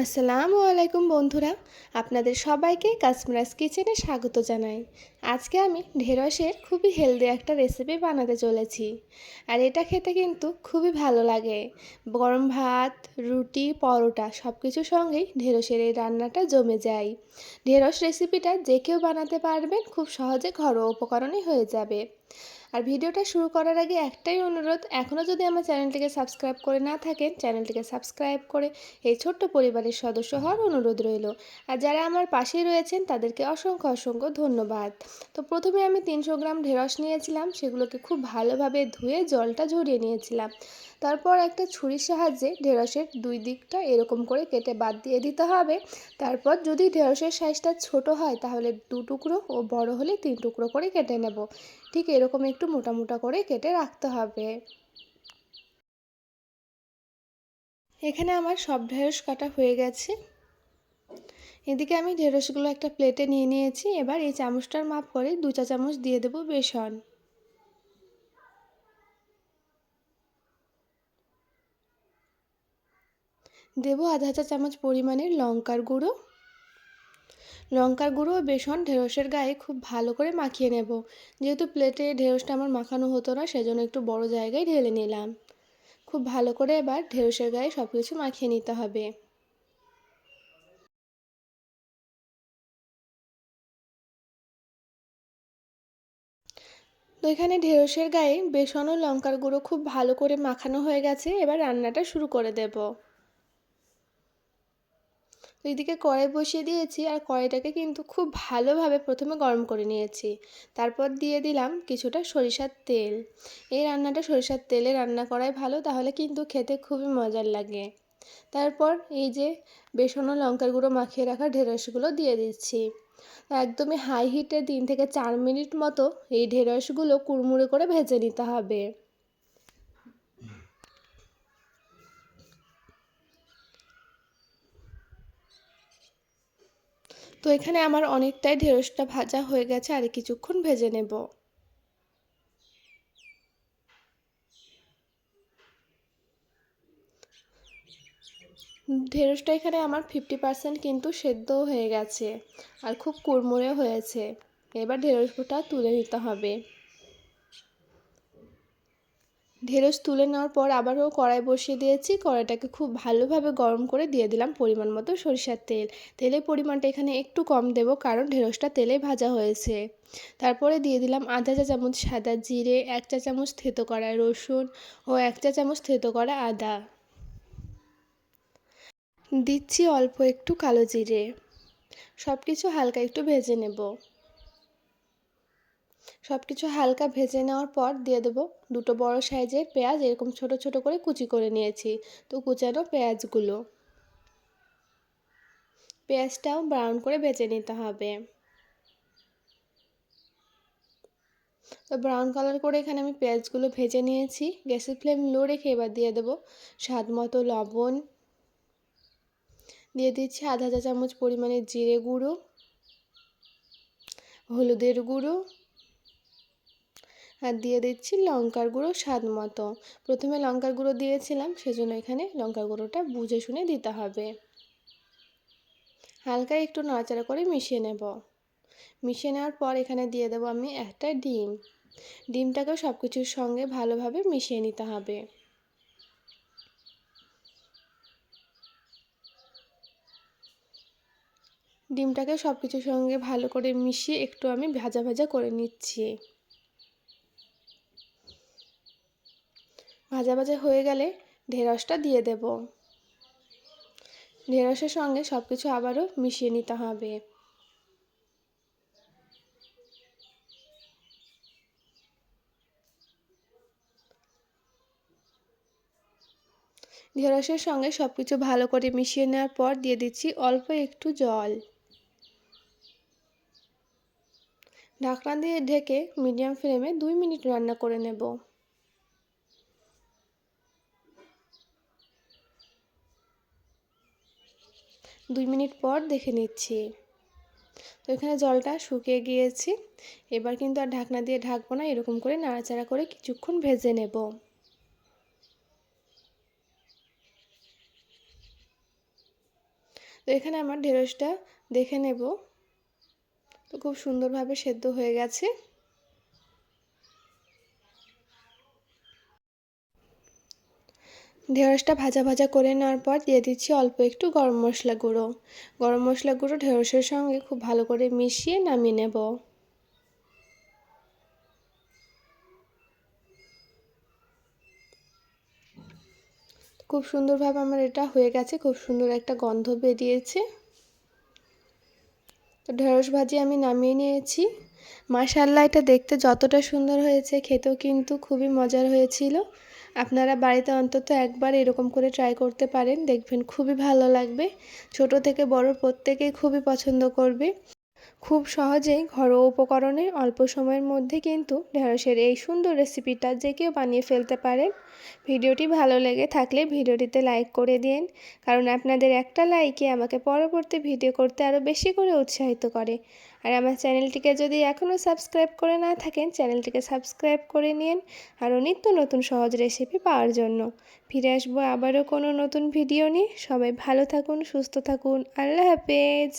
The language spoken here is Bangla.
আসসালামু আলাইকুম বন্ধুরা, আপনাদের সবাইকে কাশ্মীরাস কিচেনে স্বাগত জানাই। আজকে আমি ঢেঁড়সের খুবই হেলদি একটা রেসিপি বানাতে চলেছি। আর এটা খেতে কিন্তু খুবই ভালো লাগে। গরম ভাত, রুটি, পরোটা সব কিছুর সঙ্গেই ঢেঁড়সের এই রান্নাটা জমে যায়। ঢেঁড়স রেসিপিটা যে কেউ বানাতে পারবেন খুব সহজে ঘরোয়া উপকরণে হয়ে যাবে। আর ভিডিওটা শুরু করার আগে একটাই অনুরোধ, এখনও যদি আমার চ্যানেলটিকে সাবস্ক্রাইব করে না থাকেন, চ্যানেলটিকে সাবস্ক্রাইব করে এই ছোট্ট পরিবারের সদস্য হওয়ার অনুরোধ রইল। আর যারা আমার পাশেই রয়েছেন, তাদেরকে অসংখ্য অসংখ্য ধন্যবাদ। তো প্রথমে আমি তিনশো গ্রাম ঢেঁড়স নিয়েছিলাম, সেগুলোকে খুব ভালোভাবে ধুয়ে জলটা ঝরিয়ে নিয়েছিলাম। তারপর একটা ছুরির সাহায্যে ঢেঁড়সের দুই দিকটা এরকম করে কেটে বাদ দিয়ে দিতে হবে। তারপর যদি ঢেঁড়সের সাইজটা ছোট হয়, তাহলে দু টুকরো ও বড় হলে তিন টুকরো করে কেটে নেব। ঠিক এরকম একটু মোটা মোটা করে কেটে রাখতে হবে। এখানে আমার সব ঢেঁড়স কাটা হয়ে গেছে। এদিকে আমি ঢেঁড়সগুলো একটা প্লেটে নিয়ে নিয়েছি। এবার এই চামচটার মাপ করে দু চা চামচ দিয়ে দেবো বেসন। দেবো আধা চা চামচ পরিমাণের লঙ্কার গুঁড়ো। লঙ্কার গুঁড়ো ও বেসন ঢেঁড়সের গায়ে খুব ভালো করে মাখিয়ে নেব। যেহেতু প্লেটে ঢেঁড়সটা আমার মাখানো হতো না, সেজন্য একটু বড় জায়গায় ঢেলে নিলাম। খুব ভালো করে এবার ঢেঁড়সের গায়ে সব কিছু মাখিয়ে নিতে হবে। তো এখানে ঢেঁড়সের গায়ে বেসন ও লঙ্কার গুঁড়ো খুব ভালো করে মাখানো হয়ে গেছে। এবার রান্নাটা শুরু করে দেবো। এদিকে কড়াই বসিয়ে দিয়েছি আর কড়াইটাকে কিন্তু খুব ভালোভাবে প্রথমে গরম করে নিয়েছি। তারপর দিয়ে দিলাম কিছুটা সরিষার তেল। এই রান্নাটা সরিষার তেলে রান্না করাই ভালো, তাহলে কিন্তু খেতে খুবই মজার লাগে। তারপর এই যে বেসন ও লঙ্কার গুঁড়ো মাখিয়ে রাখা ঢেঁড়সগুলো দিয়ে দিচ্ছি। একদমই হাই হিটে তিন থেকে চার মিনিট মতো এই ঢেঁড়সগুলো কুড়মুড়ে করে ভেজে নিতে হবে। তো এখানে আমার অনেকটাই ঢেঁড়সটা ভাজা হয়ে গেছে, আর কিছুক্ষণ ভেজে নেব। ঢেঁড়সটা এখানে আমার ফিফটি পার্সেন্ট কিন্তু সেদ্ধ হয়ে গেছে, আর খুব কুড়মুড়ে হয়েছে। এবার ঢেঁড়সটা তুলে নিতে হবে। ঢেঁড়স তুলে নেওয়ার পর আবারও কড়াই বসিয়ে দিয়েছি। কড়াইটাকে খুব ভালোভাবে গরম করে দিয়ে দিলাম পরিমাণ মতো সরিষার তেল। তেলের পরিমাণটা এখানে একটু কম দেব কারণ ঢেঁড়সটা তেলে ভাজা হয়েছে। তারপরে দিয়ে দিলাম আধা চা চামচ সাদা জিরে, এক চা চামচ থেতো করা রসুন ও এক চা চামচ থেতো করা আদা। দিচ্ছি অল্প একটু কালো জিরে। সব কিছু হালকা একটু ভেজে নেব। সব কিছু হালকা ভেজে নেওয়ার পর দিয়ে দেবো দুটো বড় সাইজের পেঁয়াজ, এরকম ছোট ছোট করে কুচি করে নিয়েছি। তো কুচানো পেঁয়াজগুলো। পেঁয়াজটাও ব্রাউন করে ভেজে নিতে হবে। তো ব্রাউন কালার করে এখানে আমি পেঁয়াজগুলো ভেজে নিয়েছি। গ্যাসের ফ্লেম লো রেখে এবার দিয়ে দেবো স্বাদ মতো লবণ। দিয়ে দিচ্ছি আধা চা চামচ পরিমাণে জিরে গুঁড়ো, হলুদের গুঁড়ো আর দিয়ে দিচ্ছি লঙ্কার গুঁড়ো স্বাদ মতো। প্রথমে লঙ্কার গুঁড়ো দিয়েছিলাম, সেজন্য এখানে লঙ্কার গুঁড়োটা বুঝে শুনে দিতে হবে। হালকা একটু নাড়াচাড়া করে মিশিয়ে নেব। মিশিয়ে নেওয়ার পর এখানে দিয়ে দেবো আমি একটা ডিম। ডিমটাকেও সব কিছুর সঙ্গে ভালোভাবে মিশিয়ে নিতে হবে। ডিমটাকে সব কিছুর সঙ্গে ভালো করে মিশিয়ে একটু আমি ভাজা ভাজা করে নিচ্ছি। ভাজা ভাজা হয়ে গেলে ঢেঁড়সটা দিয়ে দেব। ঢেঁড়সের সঙ্গে সব কিছু আবারও মিশিয়ে নিতে হবে। ঢেঁড়সের সঙ্গে সব কিছু ভালো করে মিশিয়ে নেওয়ার পর দিয়ে দিচ্ছি অল্প একটু জল। ঢাকনা দিয়ে ঢেকে মিডিয়াম ফ্লেমে দুই মিনিট রান্না করে নেব। দুই মিনিট পর দেখে নিচ্ছি। তো এখানে জলটা শুকিয়ে গিয়েছে। এবার কিন্তু আর ঢাকনা দিয়ে ঢাকবো না, এরকম করে নাড়াচাড়া করে কিছুক্ষণ ভেজে নেব। তো এখানে আমার ঢেঁড়সটা দেখে নেব। তো খুব সুন্দরভাবে সেদ্ধ হয়ে গেছে। ঢেঁড়সটা ভাজা ভাজা করে নেওয়ার পর দিয়ে দিচ্ছি অল্প একটু গরম মশলা গুঁড়ো। গরম মশলা গুঁড়ো ঢেঁড়সের সঙ্গে খুব ভালো করে মিশিয়ে নামিয়ে নেব। খুব সুন্দরভাবে আমার এটা হয়ে গেছে, খুব সুন্দর একটা গন্ধ বেরিয়েছে। তো ঢেঁড়স ভাজি আমি নামিয়ে নিয়েছি। মাশাল্লাহ এটা দেখতে যতটা সুন্দর হয়েছে, খেতেও কিন্তু খুবই মজার হয়েছিল। আপনারা বাড়িতে অন্তত একবার এরকম করে ট্রাই করতে পারেন, দেখবেন খুবই ভালো লাগবে। ছোট থেকে বড় প্রত্যেকেই খুবই পছন্দ করবে। খুব সহজেই ঘরোয়া উপকরণে অল্প সময়ের মধ্যে কিন্তু ঢেঁড়সের এই সুন্দর রেসিপিটা যে কেউ বানিয়ে ফেলতে পারেন। ভিডিওটি ভালো লেগে থাকলে ভিডিওটিতে লাইক করে দিন, কারণ আপনাদের একটা লাইকে আমাকে পরবর্তী ভিডিও করতে আরও বেশি করে উৎসাহিত করে। আর আমার চ্যানেলটিকে যদি এখনও সাবস্ক্রাইব করে না থাকেন, চ্যানেলটিকে সাবস্ক্রাইব করে নিন আরও নিত্য নতুন সহজ রেসিপি পাওয়ার জন্য। ফিরে আসব আবারও কোনো নতুন ভিডিও নিয়ে। সবাই ভালো থাকুন, সুস্থ থাকুন। আল্লাহ হাফেজ।